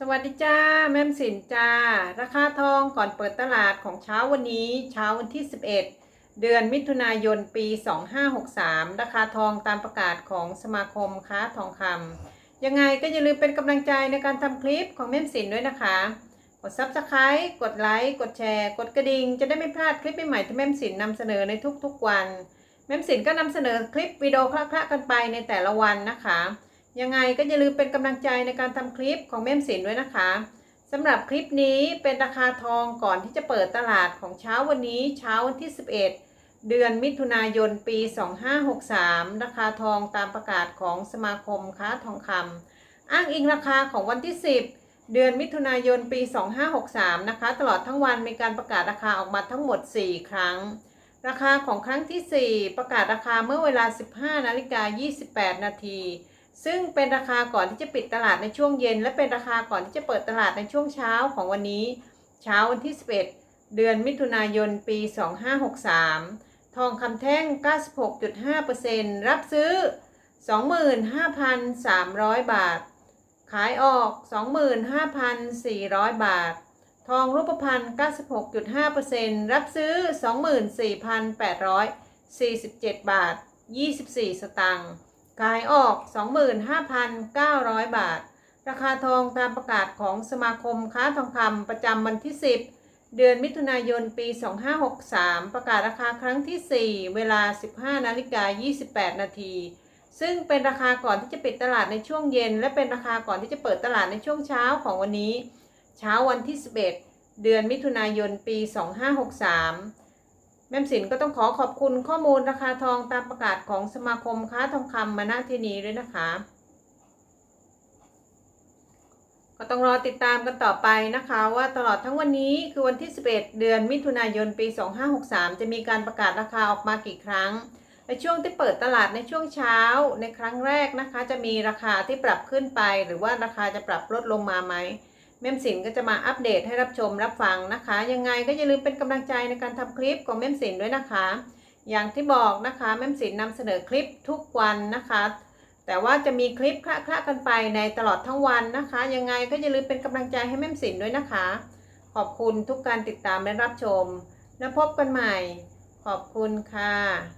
สวัสดีจ้า แม่มสินจ้า ราคาทองก่อนเปิดตลาดของเช้าวันนี้เช้าวันที่ 11 เดือนมิถุนายนปี 2563 ราคาทองตามประกาศของสมาคมค้าทองคำยังไงก็อย่าลืมเป็นกำลังใจในการทำคลิปของแม่มสินด้วยนะคะ กด Subscribe กดไลค์กดแชร์ กดกระดิ่งจะได้ไม่พลาดคลิปใหม่ๆที่แม่มสินนำเสนอในทุกๆวัน แม่มสินก็นำเสนอคลิปวิดีโอคละๆกันไปในแต่ละวันนะคะ ยังไงก็อย่าลืมเป็นกำลังใจในการทำคลิปของแม่มสินด้วยนะคะสำหรับคลิปนี้เป็นราคาทองก่อนที่จะเปิดตลาดของเช้าวันนี้เช้าวันที่ 11 เดือนมิถุนายนปี 2563 ราคาทองตามประกาศของสมาคมค้าทองคำอ้างอิงราคาของวันที่ 10 เดือนมิถุนายนปี 2563 นะคะ ตลอดทั้งวันมีการประกาศราคาออกมาทั้งหมด 4 ครั้ง ราคาของครั้งที่ 4 ประกาศราคาเมื่อเวลา 15นาฬิกา28 นาที ซึ่งเป็นราคาก่อนที่จะปิดตลาดในช่วงเย็น และเป็นราคาก่อนที่จะเปิดตลาดในช่วงเช้าของวันนี้ เช้าวันที่ 11 เดือนมิถุนายน ปี 2563 ทองคำแท่ง 96.5%รับซื้อ 25,300 บาท ขายออก 25,400 บาท ทองรูปพรรณ96.5%รับซื้อ 24,847 บาท 24 สตางค์ ขายออก 25,900 บาท ราคาทองตามประกาศของสมาคมค้าทองคำประจำวันที่ 10 เดือนมิถุนายนปี 2563 ประกาศราคาครั้งที่ 4 เวลา 15นาฬิกา28 นาที ซึ่งเป็นราคาก่อนที่จะปิดตลาดในช่วงเย็น และเป็นราคาก่อนที่จะเปิดตลาดในช่วงเช้าของวันนี้ เช้าวันที่ 11 เดือนมิถุนายนปี 2563 แม่มสินก็ต้องขอขอบคุณข้อมูลราคาทองตามประกาศของสมาคมค้าทองคำมาณที่นี้ด้วยนะคะ ก็ต้องรอติดตามกันต่อไปนะคะ ว่าตลอดทั้งวันนี้คือวันที่ 11 เดือนมิถุนายนปี 2563 จะมีการประกาศราคาออกมากี่ครั้งในช่วงที่เปิดตลาดในช่วงเช้าในครั้งแรกนะคะ จะมีราคาที่ปรับขึ้นไป หรือว่าราคาจะปรับลดลงมาไหม แม่มสินก็จะมาอัปเดตให้รับชมรับฟังนะคะ ยังไงก็อย่าลืมเป็นกำลังใจในการทำคลิปของแม่มสินด้วยนะคะ อย่างที่บอกนะคะแม่มสินนำเสนอคลิปทุกวันนะคะ แต่ว่าจะมีคลิปคละๆกันไปในตลอดทั้งวันนะคะ ยังไงก็อย่าลืมเป็นกำลังใจให้แม่มสินด้วยนะคะ ขอบคุณทุกการติดตามและรับชม แล้วพบกันใหม่ ขอบคุณค่ะ